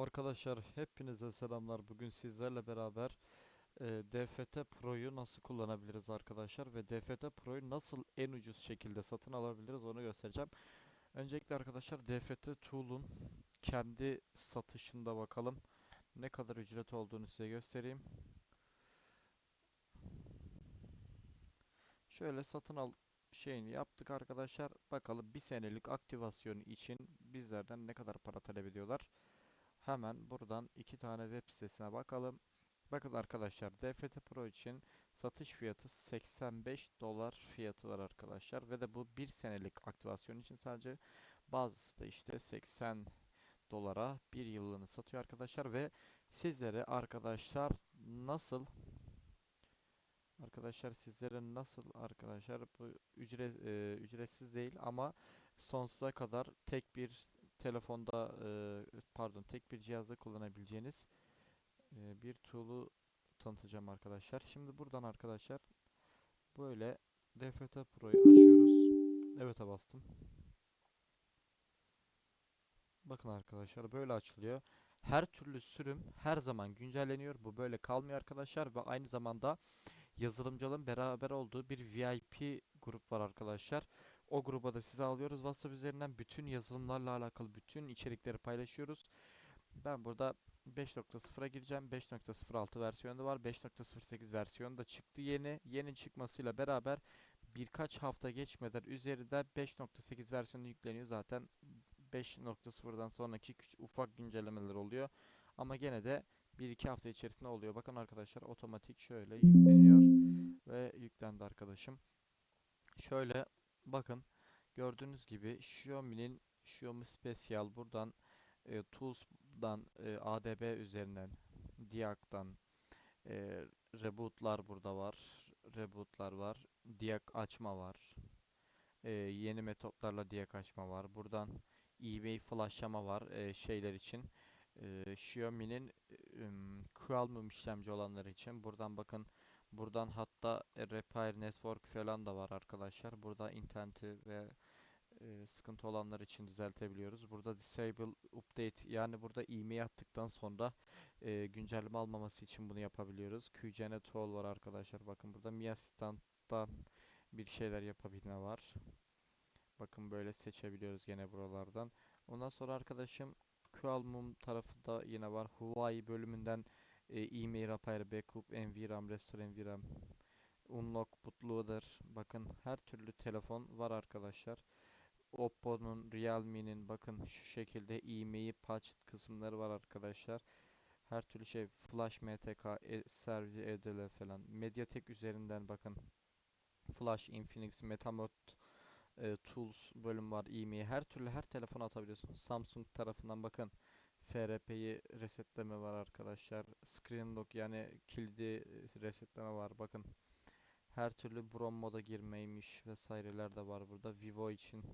Arkadaşlar hepinize selamlar. Bugün sizlerle beraber e, DFT Pro'yu nasıl kullanabiliriz arkadaşlar ve DFT Pro'yu nasıl en ucuz şekilde satın alabiliriz onu göstereceğim. Öncelikle arkadaşlar DFT Tool'un kendi satışında bakalım ne kadar ücret olduğunu size göstereyim. Şöyle satın al şeyini yaptık arkadaşlar. Bakalım bir senelik aktivasyonu için bizlerden ne kadar para talep ediyorlar. Hemen buradan iki tane web sitesine bakalım. Bakın arkadaşlar DFT Pro için satış fiyatı 85 dolar fiyatı var arkadaşlar. Ve de bu bir senelik aktivasyon için sadece bazısı da işte 80 dolara bir yıllığını satıyor arkadaşlar. Ve sizlere arkadaşlar nasıl Arkadaşlar sizlere nasıl arkadaşlar bu ücret e, ücretsiz değil ama sonsuza kadar tek bir telefonda e, pardon tek bir cihazda kullanabileceğiniz e, bir tool'u tanıtacağım arkadaşlar. Şimdi buradan arkadaşlar böyle DFT Pro'yu açıyoruz. Evet'e bastım. Bakın arkadaşlar böyle açılıyor. Her türlü sürüm her zaman güncelleniyor. Bu böyle kalmıyor arkadaşlar ve aynı zamanda yazılımcıların beraber olduğu bir VIP grup var arkadaşlar. O gruba da sizi alıyoruz WhatsApp üzerinden bütün yazılımlarla alakalı bütün içerikleri paylaşıyoruz. Ben burada 5.0'a gireceğim. 5.06 versiyonu da var. 5.08 versiyonu da çıktı yeni. Yeni çıkmasıyla beraber birkaç hafta geçmeden üzerinde 5.8 versiyonu yükleniyor. Zaten 5.0'dan sonraki küçük ufak güncellemeler oluyor. Ama gene de 1-2 hafta içerisinde oluyor. Bakın arkadaşlar otomatik şöyle yükleniyor. Ve yüklendi arkadaşım. Şöyle bakın gördüğünüz gibi Xiaomi'nin Xiaomi Special buradan e, Tools'dan e, ADB üzerinden Diak'tan e, rebootlar burada var. Rebootlar var. Diak açma var. E, yeni metotlarla Diak açma var. Buradan eBay flashlama var e, şeyler için. E, Xiaomi'nin e, Qualcomm işlemci olanlar için. Buradan bakın Buradan hatta e, Repair Network falan da var arkadaşlar. Burada interneti ve e, sıkıntı olanlar için düzeltebiliyoruz. Burada Disable Update yani burada e-mail attıktan sonra e, güncelleme almaması için bunu yapabiliyoruz. QGN Tool var arkadaşlar. Bakın burada Mi Assistant'tan bir şeyler yapabilme var. Bakın böyle seçebiliyoruz gene buralardan. Ondan sonra arkadaşım Qualcomm tarafı da yine var. Huawei bölümünden e-mail repair, backup, NVRAM, restore NVRAM, unlock, bootloader. Bakın her türlü telefon var arkadaşlar. Oppo'nun, Realme'nin bakın şu şekilde e-mail patch kısımları var arkadaşlar. Her türlü şey Flash MTK, e, Servi, EDL falan. Mediatek üzerinden bakın Flash, Infinix, Metamod, e, Tools bölüm var. e-mail her türlü her telefona atabiliyorsunuz. Samsung tarafından bakın. FRP'yi resetleme var arkadaşlar. Screen lock yani kilidi resetleme var. Bakın her türlü Brom moda girmeymiş vesaireler de var burada. Vivo için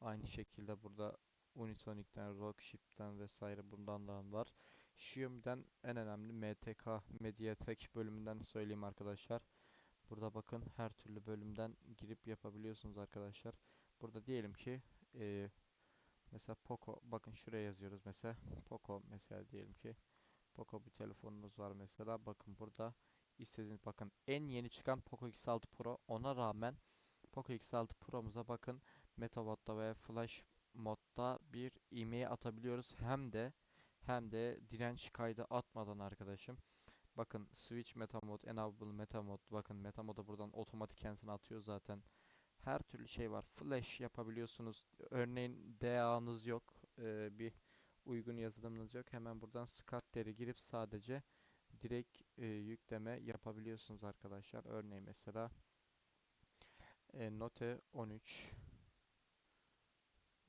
aynı şekilde burada Unisonic'ten, Rockchip'ten vesaire bundan da var. Xiaomi'den en önemli MTK Mediatek bölümünden söyleyeyim arkadaşlar. Burada bakın her türlü bölümden girip yapabiliyorsunuz arkadaşlar. Burada diyelim ki e, Mesela Poco bakın şuraya yazıyoruz mesela. Poco mesela diyelim ki Poco bir telefonunuz var mesela. Bakın burada istediğiniz bakın en yeni çıkan Poco X6 Pro. Ona rağmen Poco X6 Pro'muza bakın. Metawatt'ta ve Flash modda bir e atabiliyoruz. Hem de hem de direnç kaydı atmadan arkadaşım. Bakın switch metamod enable metamod bakın metamod'a buradan otomatik kendisini atıyor zaten her türlü şey var. Flash yapabiliyorsunuz. Örneğin DA'nız yok. Ee, bir uygun yazılımınız yok. Hemen buradan Scatter'e girip sadece direkt e, yükleme yapabiliyorsunuz arkadaşlar. Örneğin mesela e, Note 13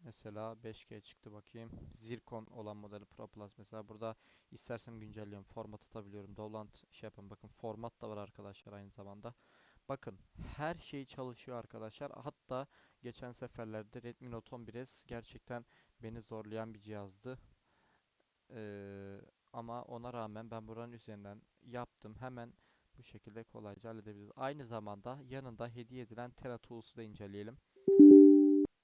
Mesela 5G çıktı bakayım. Zircon olan modeli Pro Plus mesela burada istersem güncelliyorum. Format atabiliyorum. Dolant şey yapın. Bakın format da var arkadaşlar aynı zamanda. Bakın her şey çalışıyor arkadaşlar. Hatta geçen seferlerde Redmi Note 11s gerçekten beni zorlayan bir cihazdı. Ee, ama ona rağmen ben buranın üzerinden yaptım. Hemen bu şekilde kolayca halledebiliriz. Aynı zamanda yanında hediye edilen TeraTools'u da inceleyelim.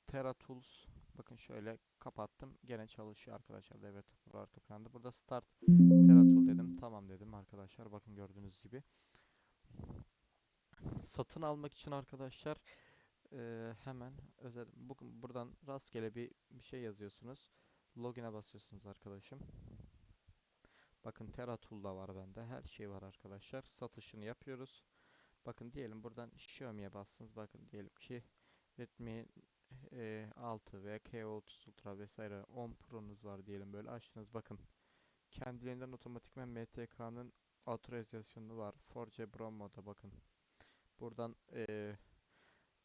TeraTools Bakın şöyle kapattım. Gene çalışıyor arkadaşlar devre tablo arka planda. Burada start Teratool dedim. Tamam dedim arkadaşlar. Bakın gördüğünüz gibi. Satın almak için arkadaşlar eee, hemen özel bugün buradan rastgele bir bir şey yazıyorsunuz. Login'e basıyorsunuz arkadaşım. Bakın Teratool da var bende. Her şey var arkadaşlar. Satışını yapıyoruz. Bakın diyelim buradan Xiaomi'ye bastınız. Bakın diyelim ki Redmi eee, 6 ve K30 Ultra vesaire 10 Pro'nuz var diyelim böyle açtınız bakın. Kendiliğinden otomatikman MTK'nın autorizasyonu var. 4G Bromo'da bakın. Buradan eee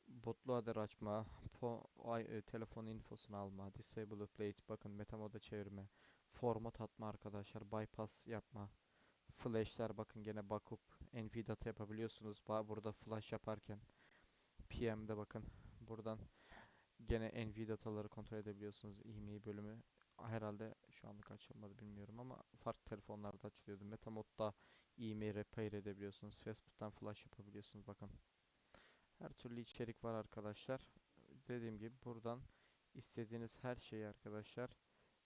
botlu adar açma, po, ay, e, telefon infosunu alma, disable plate, bakın metamoda çevirme, format atma arkadaşlar, bypass yapma, flashlar bakın gene bakıp NV data yapabiliyorsunuz. Ba- Burada flash yaparken PM'de bakın buradan gene NV dataları kontrol edebiliyorsunuz. IMEI bölümü herhalde şu anlık açılmadı bilmiyorum ama farklı telefonlarda açılıyordu. Metamod'da IMEI repair edebiliyorsunuz. Facebook'tan flash yapabiliyorsunuz bakın. Her türlü içerik var arkadaşlar. Dediğim gibi buradan istediğiniz her şeyi arkadaşlar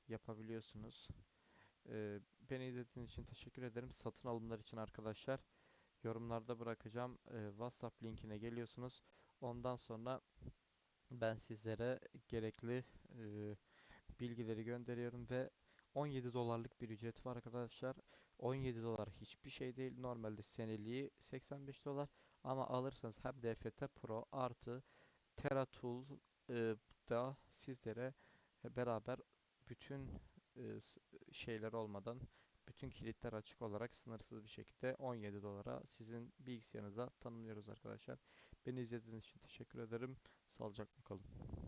yapabiliyorsunuz. Ee, beni izlediğiniz için teşekkür ederim. Satın alımlar için arkadaşlar yorumlarda bırakacağım. Ee, WhatsApp linkine geliyorsunuz. Ondan sonra ben sizlere gerekli e, bilgileri gönderiyorum ve 17 dolarlık bir ücret var arkadaşlar. 17 dolar hiçbir şey değil. Normalde seneliği 85 dolar ama alırsanız hem DFT Pro artı TerraTool e, da sizlere beraber bütün e, şeyler olmadan bütün kilitler açık olarak sınırsız bir şekilde 17 dolara sizin bilgisayarınıza tanımlıyoruz arkadaşlar. Beni izlediğiniz için teşekkür ederim. Sağlıcakla kalın.